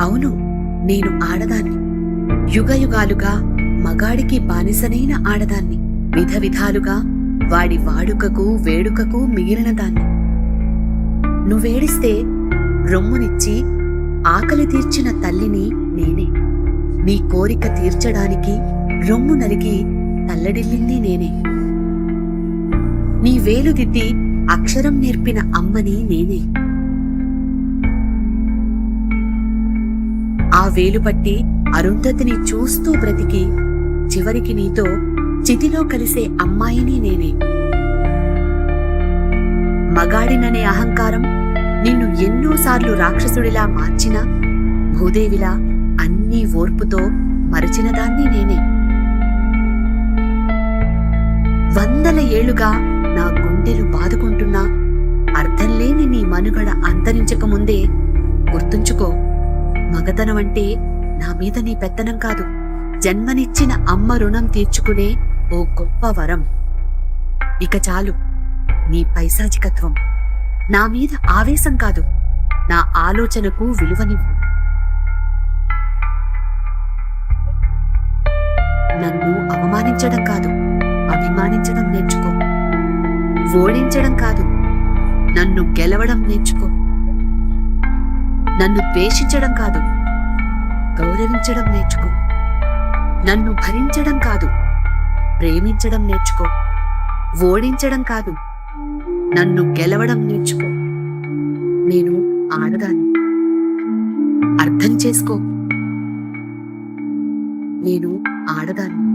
అవును నేను ఆడదాన్ని. యుగయుగాలుగా మగాడికి బానిసనైన ఆడదాన్ని. విధ విధాలుగా వాడి వాడుకకు వేడుకకు మిగిలిన దాన్ని. నువ్వేడిస్తే రొమ్మునిచ్చి ఆకలి తీర్చిన తల్లిని నేనే. నీ కోరిక తీర్చడానికి రొమ్ము నలిగి తల్లడిల్లింది నేనే. నీ వేలు దిద్ది అక్షరం నేర్పిన అమ్మని నేనే. ఆ వేలు పట్టి అరుంధతిని చూస్తూ బ్రతికి చివరికి నీతో చితిలో కలిసే అమ్మాయిని నేనే. మగాడిననే అహంకారం నిన్ను ఎన్నోసార్లు రాక్షసుడిలా మార్చిన భూదేవిలా అన్నీ ఓర్పుతో మరచినదాన్ని నేనే. వందల ఏళ్ళుగా నా గుండెలు బాదుకు మనుగడ అంతరించకముందే గుర్తుంచుకో మగతనం అంటే నా మీద నీ పెత్తనం కాదు. జన్మనిచ్చిన అమ్మ రుణం తీర్చుకునే ఓ గొప్ప వరం. ఇక చాలు నీ పైశాచికత్వం. నా మీద ఆవేశం కాదు నా ఆలోచనకు విలువనివ్వు. నన్ను అవమానించడం కాదు అభిమానించడం నేర్చుకో. ఓడించడం కాదు నన్ను గెలవడం నేర్చుకో. నన్ను ద్వేషించడం కాదు. గౌరవించడం నేర్చుకో. నన్ను భరించడం కాదు. ప్రేమించడం నేర్చుకో. ఓడించడం కాదు. నన్ను గెలవడం నేర్చుకో. నేను ఆడదాన్ని. అర్థం చేసుకో. నేను ఆడదాన్ని.